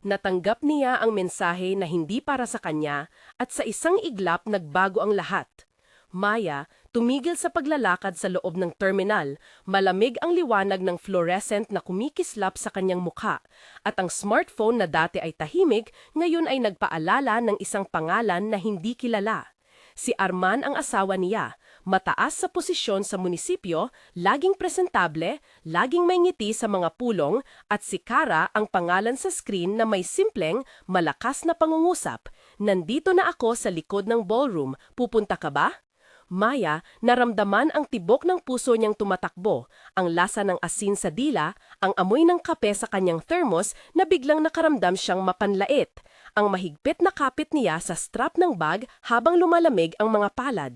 Natanggap niya ang mensahe na hindi para sa kanya at sa isang iglap nagbago ang lahat. Maya, tumigil sa paglalakad sa loob ng terminal, malamig ang liwanag ng fluorescent na kumikislap sa kanyang mukha, at ang smartphone na dati ay tahimik, ngayon ay nagpaalala ng isang pangalan na hindi kilala. Si Arman ang asawa niya, mataas sa posisyon sa munisipyo, laging presentable, laging may ngiti sa mga pulong, at si Kara ang pangalan sa screen na may simpleng, malakas na pangungusap. Nandito na ako sa likod ng ballroom, pupunta ka ba? Maya, naramdaman ang tibok ng puso niyang tumatakbo, ang lasa ng asin sa dila, ang amoy ng kape sa kanyang thermos na biglang nakaramdam siyang mapanlait, ang mahigpit na kapit niya sa strap ng bag habang lumalamig ang mga palad.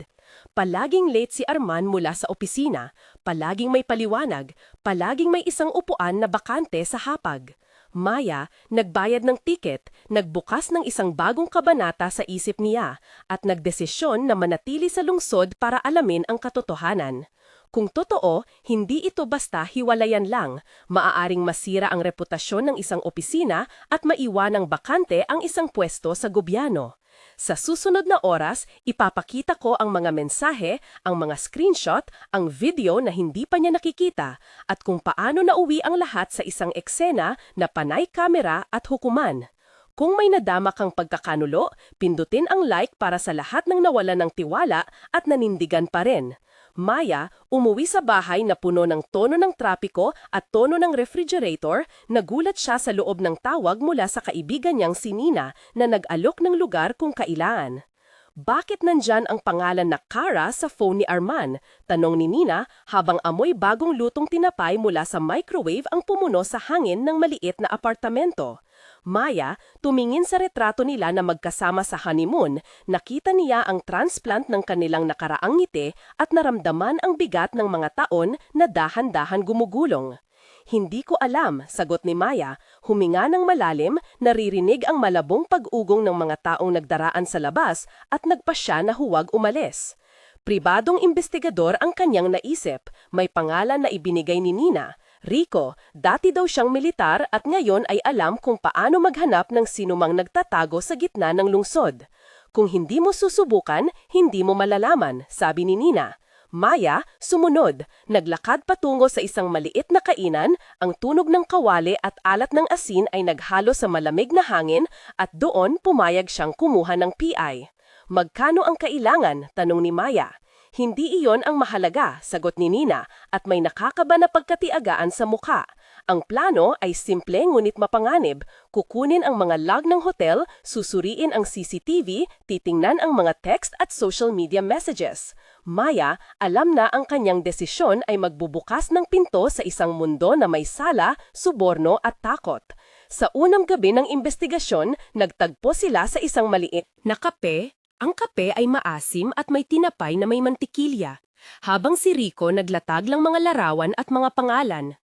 Palaging late si Arman mula sa opisina, palaging may paliwanag, palaging may isang upuan na bakante sa hapag. Maya, nagbayad ng tiket, nagbukas ng isang bagong kabanata sa isip niya, at nagdesisyon na manatili sa lungsod para alamin ang katotohanan. Kung totoo, hindi ito basta hiwalayan lang, maaaring masira ang reputasyon ng isang opisina at maiwanang bakante ang isang pwesto sa gobyerno. Sa susunod na oras, ipapakita ko ang mga mensahe, ang mga screenshot, ang video na hindi pa niya nakikita, at kung paano nauwi ang lahat sa isang eksena na panay kamera at hukuman. Kung may nadama kang pagkakanulo, pindutin ang like para sa lahat ng nawalan ng tiwala at nanindigan pa rin. Maya, umuwi sa bahay na puno ng tono ng trapiko at tono ng refrigerator, nagulat siya sa loob ng tawag mula sa kaibigan niyang si Nina na nag-alok ng lugar kung kailangan. Bakit nandyan ang pangalan na Kara sa phone ni Arman? Tanong ni Nina habang amoy bagong lutong tinapay mula sa microwave ang pumuno sa hangin ng maliit na apartamento. Maya, tumingin sa retrato nila na magkasama sa honeymoon, nakita niya ang transplant ng kanilang nakaraang ngiti at naramdaman ang bigat ng mga taon na dahan-dahan gumugulong. Hindi ko alam, sagot ni Maya, huminga ng malalim, naririnig ang malabong pag-ugong ng mga taong nagdaraan sa labas at nagpasya na huwag umalis. Pribadong investigador ang kanyang naisip, may pangalan na ibinigay ni Nina, Rico, dati daw siyang militar at ngayon ay alam kung paano maghanap ng sinumang nagtatago sa gitna ng lungsod. Kung hindi mo susubukan, hindi mo malalaman, sabi ni Nina. Maya, sumunod, naglakad patungo sa isang maliit na kainan, ang tunog ng kawali at alat ng asin ay naghalo sa malamig na hangin at doon pumayag siyang kumuha ng PI. Magkano ang kailangan? Tanong ni Maya. Hindi iyon ang mahalaga, sagot ni Nina, at may nakakaba na pagkatiagaan sa mukha. Ang plano ay simple ngunit mapanganib. Kukunin ang mga log ng hotel, susuriin ang CCTV, titingnan ang mga text at social media messages. Maya, alam na ang kanyang desisyon ay magbubukas ng pinto sa isang mundo na may sala, suborno at takot. Sa unang gabi ng investigasyon, nagtagpo sila sa isang maliit na kape ang kape ay maasim at may tinapay na may mantikilya, habang si Rico naglatag lang mga larawan at mga pangalan.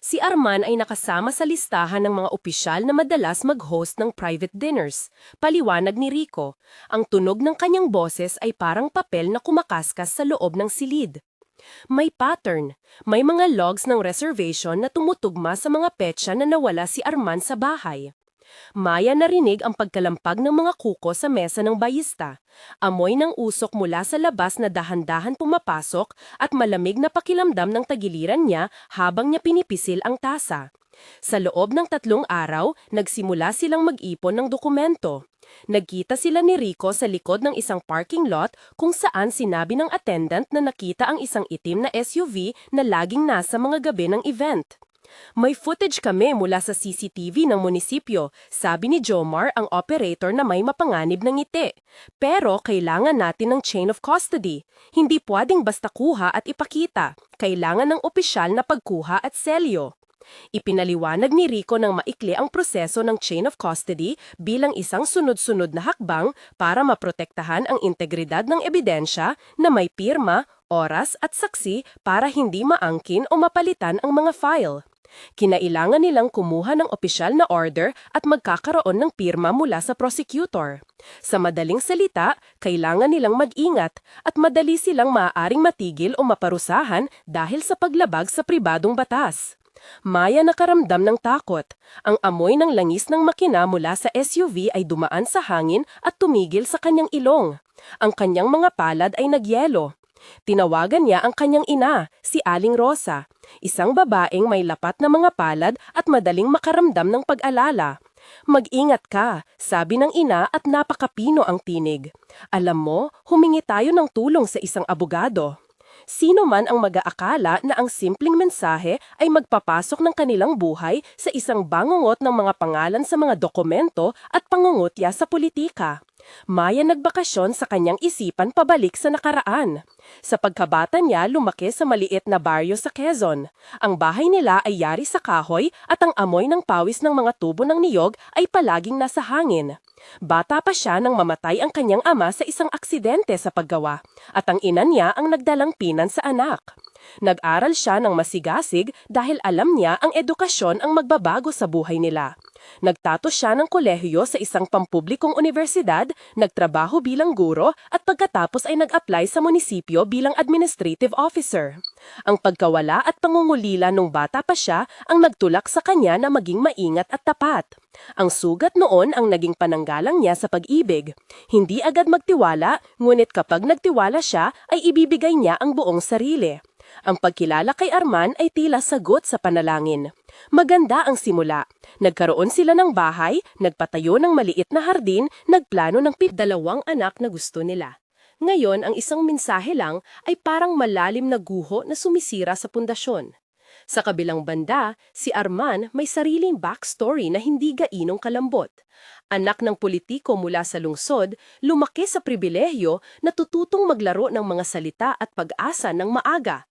Si Arman ay nakasama sa listahan ng mga opisyal na madalas mag-host ng private dinners. Paliwanag ni Rico, ang tunog ng kanyang boses ay parang papel na kumakaskas sa loob ng silid. May pattern, may mga logs ng reservation na tumutugma sa mga petsa na nawala si Arman sa bahay. Maya narinig ang pagkalampag ng mga kuko sa mesa ng bayista. Amoy ng usok mula sa labas na dahan-dahan pumapasok at malamig na pakilamdam ng tagiliran niya habang niya pinipisil ang tasa. Sa loob ng tatlong araw, nagsimula silang mag-ipon ng dokumento. Nagkita sila ni Rico sa likod ng isang parking lot kung saan sinabi ng attendant na nakita ang isang itim na SUV na laging nasa mga gabi ng event. May footage kami mula sa CCTV ng munisipyo, sabi ni Jomar ang operator na may mapanganib ng ngiti. Pero kailangan natin ng chain of custody. Hindi pwedeng basta kuha at ipakita. Kailangan ng opisyal na pagkuha at selyo. Ipinaliwanag ni Rico ng maikli ang proseso ng chain of custody bilang isang sunod-sunod na hakbang para maprotektahan ang integridad ng ebidensya na may pirma, oras at saksi para hindi maangkin o mapalitan ang mga file. Kinailangan nilang kumuha ng opisyal na order at magkakaroon ng pirma mula sa prosecutor. Sa madaling salita, kailangan nilang mag-ingat at madali silang maaaring matigil o maparusahan dahil sa paglabag sa pribadong batas. Maya nakaramdam ng takot. Ang amoy ng langis ng makina mula sa SUV ay dumaan sa hangin at tumigil sa kanyang ilong. Ang kanyang mga palad ay nagyelo. Tinawagan niya ang kanyang ina, si Aling Rosa, isang babaeng may lapat na mga palad at madaling makaramdam ng pag-alala. Mag-ingat ka, sabi ng ina at napakapino ang tinig. Alam mo, humingi tayo ng tulong sa isang abogado. Sino man ang mag-aakala na ang simpleng mensahe ay magpapasok ng kanilang buhay sa isang bangungot ng mga pangalan sa mga dokumento at pangungutya sa politika. Maya nagbakasyon sa kanyang isipan pabalik sa nakaraan. Sa pagkabata niya, lumaki sa maliit na baryo sa Quezon. Ang bahay nila ay yari sa kahoy at ang amoy ng pawis ng mga tubo ng niyog ay palaging nasa hangin. Bata pa siya nang mamatay ang kanyang ama sa isang aksidente sa paggawa at ang ina niya ang nagdalang pinan sa anak. Nag-aral siya ng masigasig dahil alam niya ang edukasyon ang magbabago sa buhay nila. Nagtato siya ng kolehiyo sa isang pampublikong universidad, nagtrabaho bilang guro at pagkatapos ay nag-apply sa munisipyo bilang administrative officer. Ang pagkawala at pangungulila nung bata pa siya ang nagtulak sa kanya na maging maingat at tapat. Ang sugat noon ang naging pananggalang niya sa pag-ibig. Hindi agad magtiwala, ngunit kapag nagtiwala siya ay ibibigay niya ang buong sarili. Ang pagkilala kay Arman ay tila sagot sa panalangin. Maganda ang simula. Nagkaroon sila ng bahay, nagpatayo ng maliit na hardin, nagplano ng pit dalawang anak na gusto nila. Ngayon, ang isang mensahe lang ay parang malalim na guho na sumisira sa pundasyon. Sa kabilang banda, si Arman may sariling backstory na hindi gainong kalambot. Anak ng politiko mula sa lungsod, lumaki sa pribilehyo, natututong maglaro ng mga salita at pag-asa ng maaga.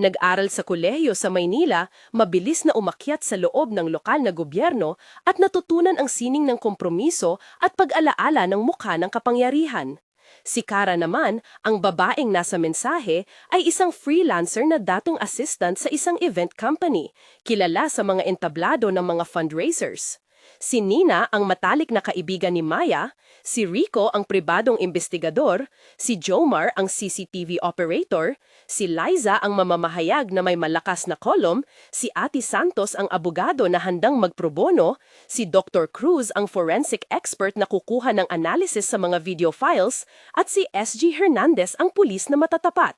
Nag-aral sa kolehiyo sa Maynila, mabilis na umakyat sa loob ng lokal na gobyerno at natutunan ang sining ng kompromiso at pag-alaala ng mukha ng kapangyarihan. Si Kara naman, ang babaeng nasa mensahe, ay isang freelancer na datong assistant sa isang event company, kilala sa mga entablado ng mga fundraisers. Si Nina ang matalik na kaibigan ni Maya, si Rico ang pribadong investigador, si Jomar ang CCTV operator, si Liza ang mamamahayag na may malakas na kolom, si Ati Santos ang abogado na handang magprobono, si Dr. Cruz ang forensic expert na kukuha ng analysis sa mga video files, at si SG Hernandez ang pulis na matatapat.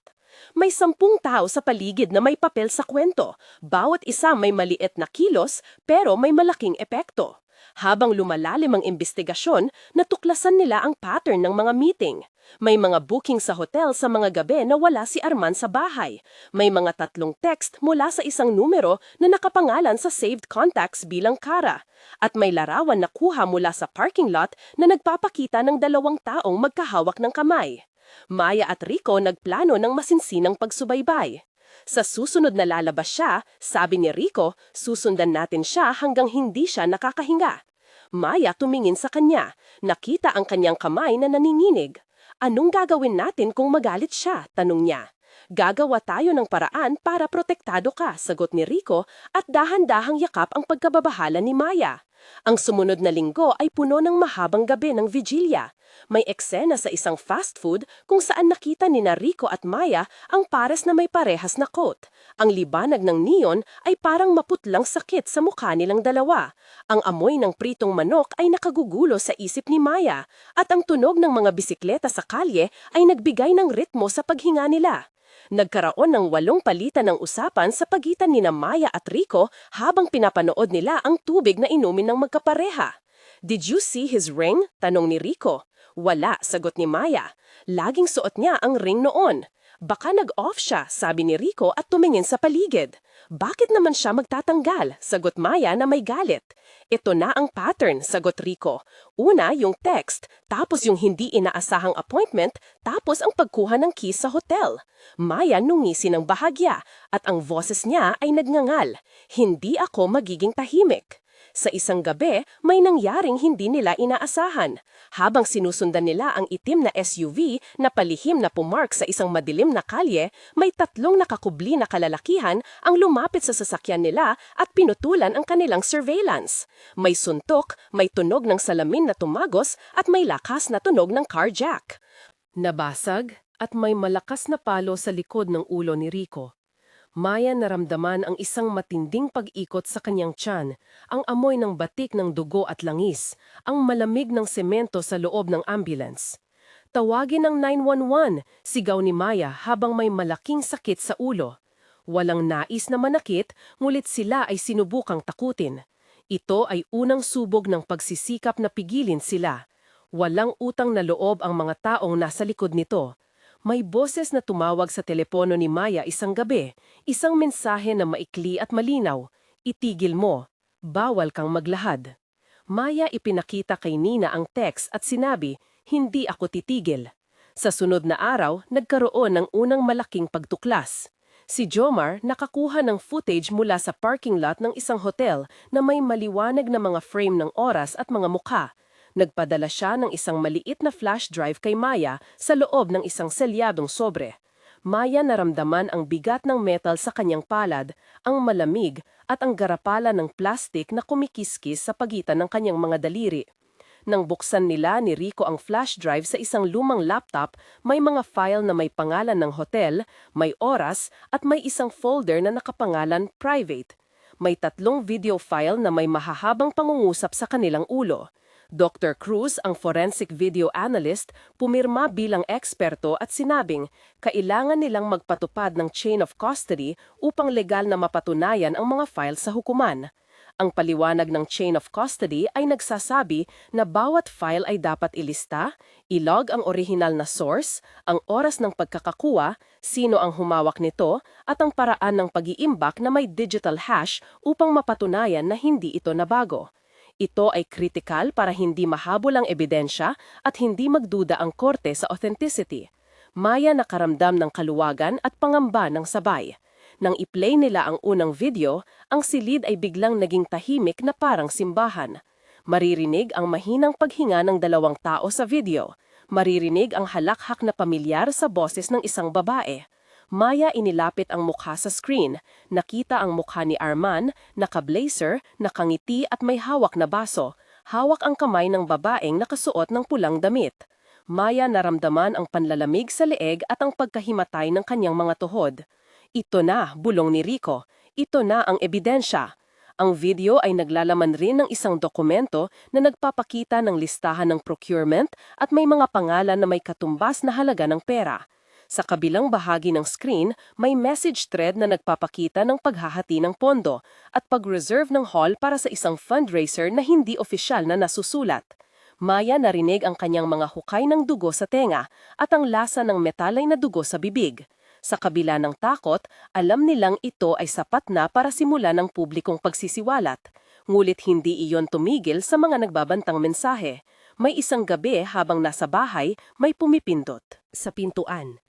May sampung tao sa paligid na may papel sa kwento. Bawat isa may maliit na kilos pero may malaking epekto. Habang lumalalim ang investigasyon, natuklasan nila ang pattern ng mga meeting. May mga booking sa hotel sa mga gabi na wala si Arman sa bahay. May mga tatlong text mula sa isang numero na nakapangalan sa saved contacts bilang Kara. At may larawan na kuha mula sa parking lot na nagpapakita ng dalawang taong magkahawak ng kamay. Maya at Rico nagplano ng masinsinang pagsubaybay. Sa susunod na lalabas siya, sabi ni Rico, susundan natin siya hanggang hindi siya nakakahinga. Maya tumingin sa kanya, nakita ang kanyang kamay na naninginig. Anong gagawin natin kung magalit siya? Tanong niya. Gagawa tayo ng paraan para protektado ka, sagot ni Rico at dahan-dahang yakap ang pagkababahala ni Maya. Ang sumunod na linggo ay puno ng mahabang gabi ng vigilya. May eksena sa isang fast food kung saan nakita ni Rico at Maya ang pares na may parehas na coat. Ang libanag ng neon ay parang maputlang sakit sa mukha nilang dalawa. Ang amoy ng pritong manok ay nakagugulo sa isip ni Maya at ang tunog ng mga bisikleta sa kalye ay nagbigay ng ritmo sa paghinga nila. Nagkaroon ng walong palitan ng usapan sa pagitan ni Maya at Rico habang pinapanood nila ang tubig na inumin ng magkapareha. Did you see his ring? Tanong ni Rico. Wala, sagot ni Maya. Laging suot niya ang ring noon. Baka nag-off siya, sabi ni Rico at tumingin sa paligid. Bakit naman siya magtatanggal? Sagot Maya na may galit. Ito na ang pattern, sagot Rico. Una, yung text, tapos yung hindi inaasahang appointment, tapos ang pagkuha ng keys sa hotel. Maya nungisi ng bahagya at ang boses niya ay nagngangal. Hindi ako magiging tahimik. Sa isang gabi, may nangyaring hindi nila inaasahan. Habang sinusundan nila ang itim na SUV na palihim na pumark sa isang madilim na kalye, may tatlong nakakubli na kalalakihan ang lumapit sa sasakyan nila at pinutulan ang kanilang surveillance. May suntok, may tunog ng salamin na tumagos at may lakas na tunog ng carjack. Nabasag at may malakas na palo sa likod ng ulo ni Rico. Maya naramdaman ang isang matinding pag-ikot sa kanyang tiyan, ang amoy ng batik ng dugo at langis, ang malamig ng semento sa loob ng ambulance. Tawagin ang 911, sigaw ni Maya habang may malaking sakit sa ulo. Walang nais na manakit, ngulit sila ay sinubukang takutin. Ito ay unang subog ng pagsisikap na pigilin sila. Walang utang na loob ang mga taong nasa likod nito. May boses na tumawag sa telepono ni Maya isang gabi, isang mensahe na maikli at malinaw. Itigil mo. Bawal kang maglahad. Maya ipinakita kay Nina ang text at sinabi, hindi ako titigil. Sa sunod na araw, nagkaroon ng unang malaking pagtuklas. Si Jomar nakakuha ng footage mula sa parking lot ng isang hotel na may maliwanag na mga frame ng oras at mga mukha. Nagpadala siya ng isang maliit na flash drive kay Maya sa loob ng isang selyadong sobre. Maya naramdaman ang bigat ng metal sa kanyang palad, ang malamig at ang garapala ng plastik na kumikiskis sa pagitan ng kanyang mga daliri. Nang buksan nila ni Rico ang flash drive sa isang lumang laptop, may mga file na may pangalan ng hotel, may oras, at may isang folder na nakapangalan private. May tatlong video file na may mahahabang pangungusap sa kanilang ulo. Dr. Cruz, ang forensic video analyst, pumirma bilang eksperto at sinabing kailangan nilang magpatupad ng chain of custody upang legal na mapatunayan ang mga file sa hukuman. Ang paliwanag ng chain of custody ay nagsasabi na bawat file ay dapat ilista, ilog ang orihinal na source, ang oras ng pagkakakuha, sino ang humawak nito, at ang paraan ng pag-iimbak na may digital hash upang mapatunayan na hindi ito nabago. Ito ay kritikal para hindi mahabol ang ebidensya at hindi magduda ang korte sa authenticity. Maya nakaramdam ng kaluwagan at pangamba ng sabay. Nang i-play nila ang unang video, ang silid ay biglang naging tahimik na parang simbahan. Maririnig ang mahinang paghinga ng dalawang tao sa video. Maririnig ang halakhak na pamilyar sa boses ng isang babae. Maya inilapit ang mukha sa screen. Nakita ang mukha ni Arman, naka-blazer, nakangiti at may hawak na baso. Hawak ang kamay ng babaeng nakasuot ng pulang damit. Maya naramdaman ang panlalamig sa leeg at ang pagkahimatay ng kanyang mga tuhod. Ito na, bulong ni Rico. Ito na ang ebidensya. Ang video ay naglalaman rin ng isang dokumento na nagpapakita ng listahan ng procurement at may mga pangalan na may katumbas na halaga ng pera. Sa kabilang bahagi ng screen, may message thread na nagpapakita ng paghahati ng pondo at pag-reserve ng hall para sa isang fundraiser na hindi opisyal na nasusulat. Maya narinig ang kanyang mga hukay ng dugo sa tenga at ang lasa ng metalay na dugo sa bibig. Sa kabila ng takot, alam nilang ito ay sapat na para simulan ng publikong pagsisiwalat. Ngulit hindi iyon tumigil sa mga nagbabantang mensahe. May isang gabi habang nasa bahay, may pumipindot. Sa pintuan,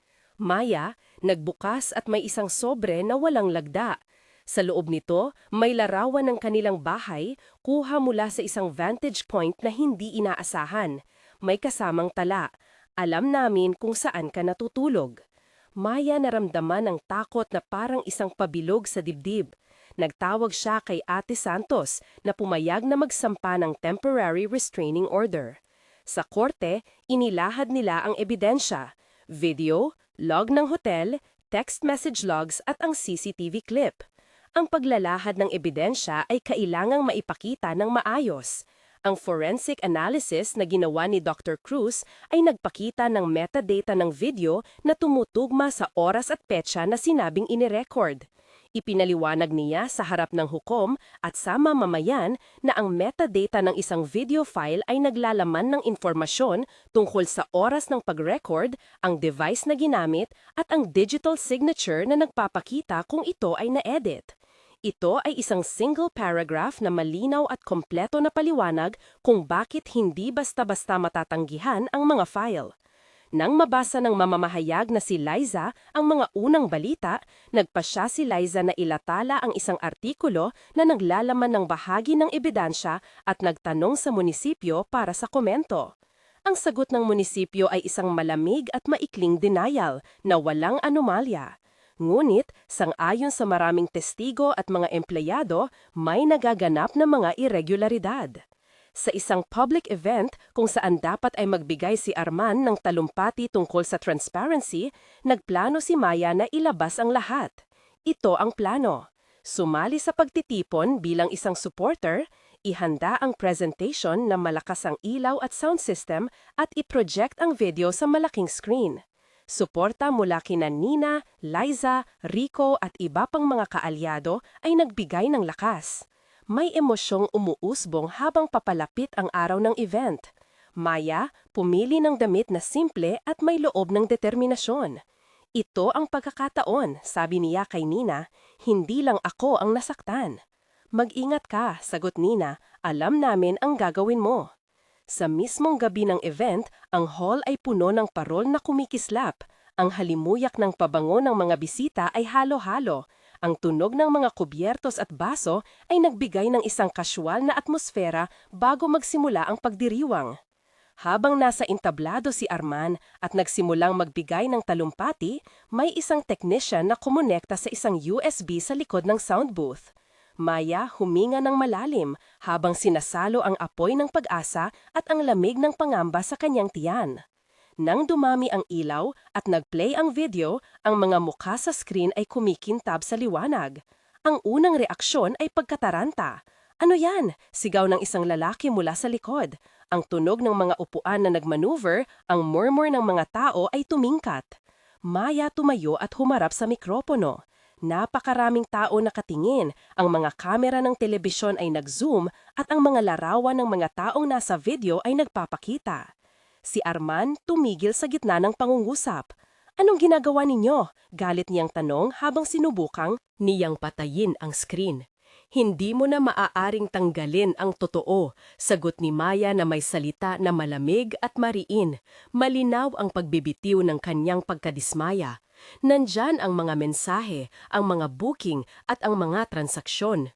Maya, nagbukas at may isang sobre na walang lagda. Sa loob nito, may larawan ng kanilang bahay kuha mula sa isang vantage point na hindi inaasahan. May kasamang tala. Alam namin kung saan ka natutulog. Maya naramdaman ang takot na parang isang pabilog sa dibdib. Nagtawag siya kay Ate Santos na pumayag na magsampa ng temporary restraining order. Sa korte, inilahad nila ang ebidensya, video, log ng hotel, text message logs at ang CCTV clip. Ang paglalahad ng ebidensya ay kailangang maipakita ng maayos. Ang forensic analysis na ginawa ni Dr. Cruz ay nagpakita ng metadata ng video na tumutugma sa oras at petsa na sinabing inirecord. Ipinaliwanag niya sa harap ng hukom at sa mamamayan na ang metadata ng isang video file ay naglalaman ng informasyon tungkol sa oras ng pag-record, ang device na ginamit at ang digital signature na nagpapakita kung ito ay na-edit. Ito ay isang single paragraph na malinaw at kompleto na paliwanag kung bakit hindi basta-basta matatanggihan ang mga file. Nang mabasa ng mamamahayag na si Liza ang mga unang balita, nagpasya si Liza na ilatala ang isang artikulo na naglalaman ng bahagi ng ebidensya at nagtanong sa munisipyo para sa komento. Ang sagot ng munisipyo ay isang malamig at maikling denial na walang anomalya. Ngunit, sang-ayon sa maraming testigo at mga empleyado, may nagaganap na mga irregularidad sa isang public event kung saan dapat ay magbigay si Arman ng talumpati tungkol sa transparency, nagplano si Maya na ilabas ang lahat. Ito ang plano. Sumali sa pagtitipon bilang isang supporter, ihanda ang presentation na malakas ang ilaw at sound system at i-project ang video sa malaking screen. Suporta mula kina Nina, Liza, Rico at iba pang mga kaalyado ay nagbigay ng lakas. May emosyong umuusbong habang papalapit ang araw ng event. Maya, pumili ng damit na simple at may loob ng determinasyon. Ito ang pagkakataon, sabi niya kay Nina, hindi lang ako ang nasaktan. Mag-ingat ka, sagot Nina, alam namin ang gagawin mo. Sa mismong gabi ng event, ang hall ay puno ng parol na kumikislap. Ang halimuyak ng pabango ng mga bisita ay halo-halo. Ang tunog ng mga kubyertos at baso ay nagbigay ng isang kasyual na atmosfera bago magsimula ang pagdiriwang. Habang nasa entablado si Arman at nagsimulang magbigay ng talumpati, may isang technician na kumonekta sa isang USB sa likod ng sound booth. Maya huminga ng malalim habang sinasalo ang apoy ng pag-asa at ang lamig ng pangamba sa kanyang tiyan. Nang dumami ang ilaw at nagplay ang video, ang mga mukha sa screen ay kumikintab sa liwanag. Ang unang reaksyon ay pagkataranta. Ano yan? Sigaw ng isang lalaki mula sa likod. Ang tunog ng mga upuan na nagmaneuver, ang murmur ng mga tao ay tumingkat. Maya tumayo at humarap sa mikropono. Napakaraming tao nakatingin, ang mga kamera ng telebisyon ay nag-zoom at ang mga larawan ng mga taong nasa video ay nagpapakita. Si Arman tumigil sa gitna ng pangungusap. Anong ginagawa ninyo? Galit niyang tanong habang sinubukang niyang patayin ang screen. Hindi mo na maaaring tanggalin ang totoo, sagot ni Maya na may salita na malamig at mariin. Malinaw ang pagbibitiw ng kanyang pagkadismaya. Nandyan ang mga mensahe, ang mga booking at ang mga transaksyon.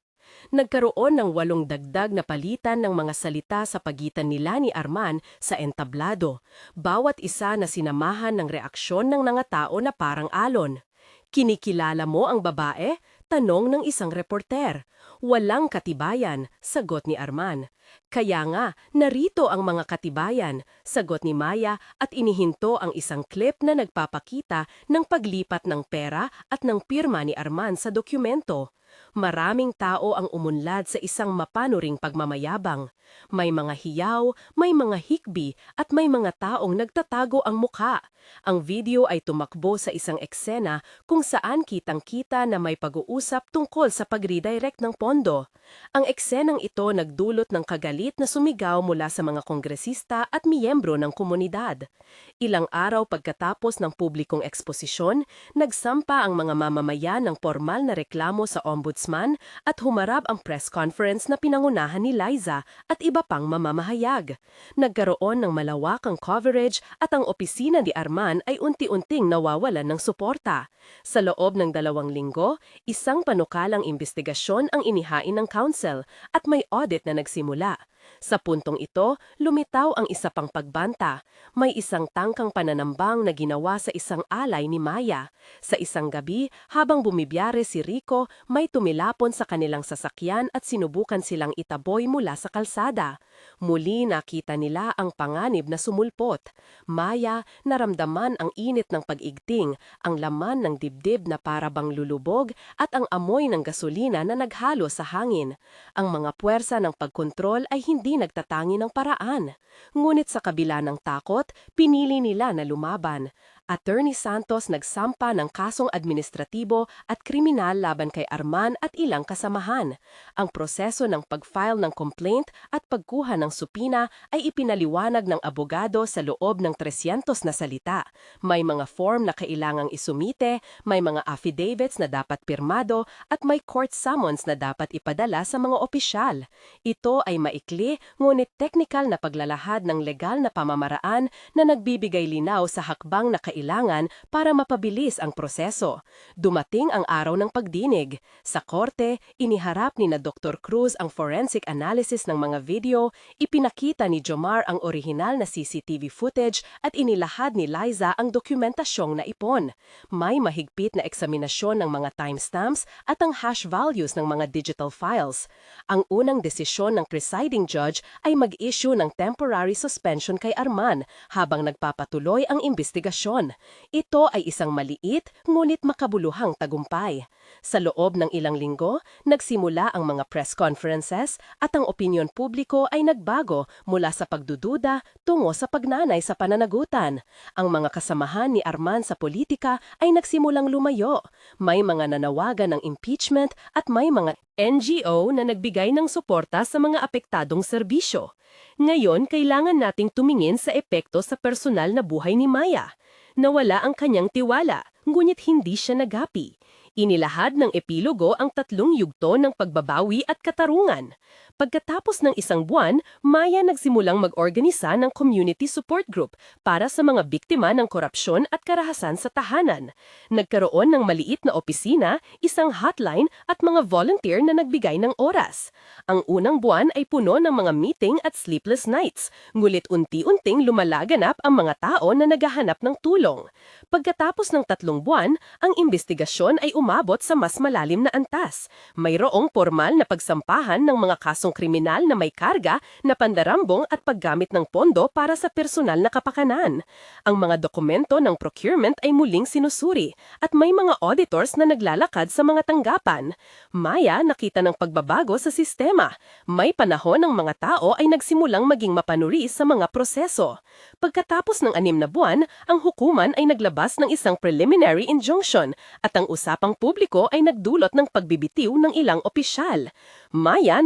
Nagkaroon ng walong dagdag na palitan ng mga salita sa pagitan nila ni Arman sa entablado, bawat isa na sinamahan ng reaksyon ng mga tao na parang alon. Kinikilala mo ang babae? Tanong ng isang reporter. Walang katibayan, sagot ni Arman. Kaya nga, narito ang mga katibayan, sagot ni Maya at inihinto ang isang clip na nagpapakita ng paglipat ng pera at ng pirma ni Arman sa dokumento. Maraming tao ang umunlad sa isang mapanuring pagmamayabang. May mga hiyaw, may mga hikbi, at may mga taong nagtatago ang mukha. Ang video ay tumakbo sa isang eksena kung saan kitang-kita na may pag-uusap tungkol sa pag-redirect ng pondo. Ang eksenang ito nagdulot ng kagalit na sumigaw mula sa mga kongresista at miyembro ng komunidad. Ilang araw pagkatapos ng publikong eksposisyon, nagsampa ang mga mamamayan ng formal na reklamo sa ombudsman at humarap ang press conference na pinangunahan ni Liza at iba pang mamamahayag. Nagkaroon ng malawakang coverage at ang opisina ni Arman ay unti-unting nawawalan ng suporta. Sa loob ng dalawang linggo, isang panukalang investigasyon ang inihain ng council at may audit na nagsimula. Sa puntong ito, lumitaw ang isa pang pagbanta. May isang tangkang pananambang na ginawa sa isang alay ni Maya. Sa isang gabi, habang bumibiyare si Rico, may tumilapon sa kanilang sasakyan at sinubukan silang itaboy mula sa kalsada. Muli nakita nila ang panganib na sumulpot. Maya, naramdaman ang init ng pag-igting, ang laman ng dibdib na parabang lulubog at ang amoy ng gasolina na naghalo sa hangin. Ang mga puwersa ng pagkontrol ay hindi hindi nagtatangi ng paraan. Ngunit sa kabila ng takot, pinili nila na lumaban. Attorney Santos nagsampa ng kasong administratibo at kriminal laban kay Arman at ilang kasamahan. Ang proseso ng pag-file ng complaint at pagkuha ng supina ay ipinaliwanag ng abogado sa loob ng 300 na salita. May mga form na kailangang isumite, may mga affidavits na dapat pirmado at may court summons na dapat ipadala sa mga opisyal. Ito ay maikli ngunit teknikal na paglalahad ng legal na pamamaraan na nagbibigay linaw sa hakbang na kailangan kailangan para mapabilis ang proseso. Dumating ang araw ng pagdinig. Sa korte, iniharap ni na Dr. Cruz ang forensic analysis ng mga video, ipinakita ni Jomar ang orihinal na CCTV footage at inilahad ni Liza ang dokumentasyong naipon. May mahigpit na eksaminasyon ng mga timestamps at ang hash values ng mga digital files. Ang unang desisyon ng presiding judge ay mag-issue ng temporary suspension kay Arman habang nagpapatuloy ang investigasyon. Korupsyon. Ito ay isang maliit ngunit makabuluhang tagumpay. Sa loob ng ilang linggo, nagsimula ang mga press conferences at ang opinyon publiko ay nagbago mula sa pagdududa tungo sa pagnanay sa pananagutan. Ang mga kasamahan ni Arman sa politika ay nagsimulang lumayo. May mga nanawagan ng impeachment at may mga NGO na nagbigay ng suporta sa mga apektadong serbisyo. Ngayon, kailangan nating tumingin sa epekto sa personal na buhay ni Maya. Nawala ang kanyang tiwala, ngunit hindi siya nagapi. Inilahad ng epilogo ang tatlong yugto ng pagbabawi at katarungan. Pagkatapos ng isang buwan, Maya nagsimulang mag-organisa ng community support group para sa mga biktima ng korupsyon at karahasan sa tahanan. Nagkaroon ng maliit na opisina, isang hotline at mga volunteer na nagbigay ng oras. Ang unang buwan ay puno ng mga meeting at sleepless nights, ngulit unti-unting lumalaganap ang mga tao na naghahanap ng tulong. Pagkatapos ng tatlong buwan, ang investigasyon ay umabot sa mas malalim na antas. Mayroong formal na pagsampahan ng mga kasong kriminal na may karga na pandarambong at paggamit ng pondo para sa personal na kapakanan. Ang mga dokumento ng procurement ay muling sinusuri at may mga auditors na naglalakad sa mga tanggapan. Maya nakita ng pagbabago sa sistema. May panahon ng mga tao ay nagsimulang maging mapanuri sa mga proseso. Pagkatapos ng anim na buwan, ang hukuman ay naglabas ng isang preliminary injunction at ang usapang publiko ay nagdulot ng pagbibitiw ng ilang opisyal. Maya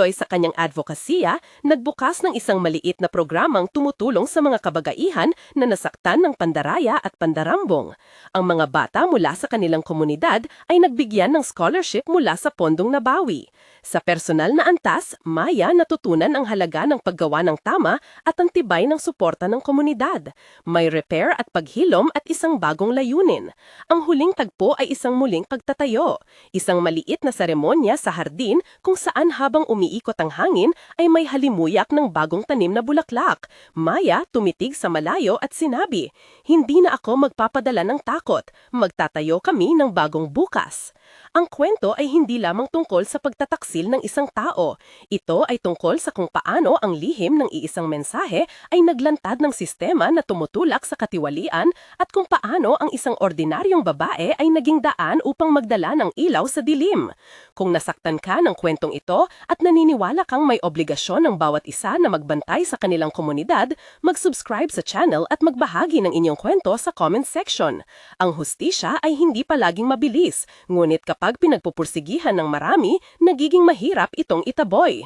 nagpatuloy sa kanyang advokasya, nagbukas ng isang maliit na programang tumutulong sa mga kabagaihan na nasaktan ng pandaraya at pandarambong. Ang mga bata mula sa kanilang komunidad ay nagbigyan ng scholarship mula sa pondong nabawi. Sa personal na antas, Maya natutunan ang halaga ng paggawa ng tama at ang tibay ng suporta ng komunidad. May repair at paghilom at isang bagong layunin. Ang huling tagpo ay isang muling pagtatayo. Isang maliit na seremonya sa hardin kung saan habang umiikot ang hangin ay may halimuyak ng bagong tanim na bulaklak. Maya tumitig sa malayo at sinabi, Hindi na ako magpapadala ng takot. Magtatayo kami ng bagong bukas. Ang kwento ay hindi lamang tungkol sa pagtataksil ng isang tao. Ito ay tungkol sa kung paano ang lihim ng iisang mensahe ay naglantad ng sistema na tumutulak sa katiwalian at kung paano ang isang ordinaryong babae ay naging daan upang magdala ng ilaw sa dilim. Kung nasaktan ka ng kwentong ito at naniniwala kang may obligasyon ng bawat isa na magbantay sa kanilang komunidad, mag-subscribe sa channel at magbahagi ng inyong kwento sa comment section. Ang hustisya ay hindi palaging mabilis, ngunit kapag pinagpupursigihan ng marami, nagiging mahirap itong itaboy.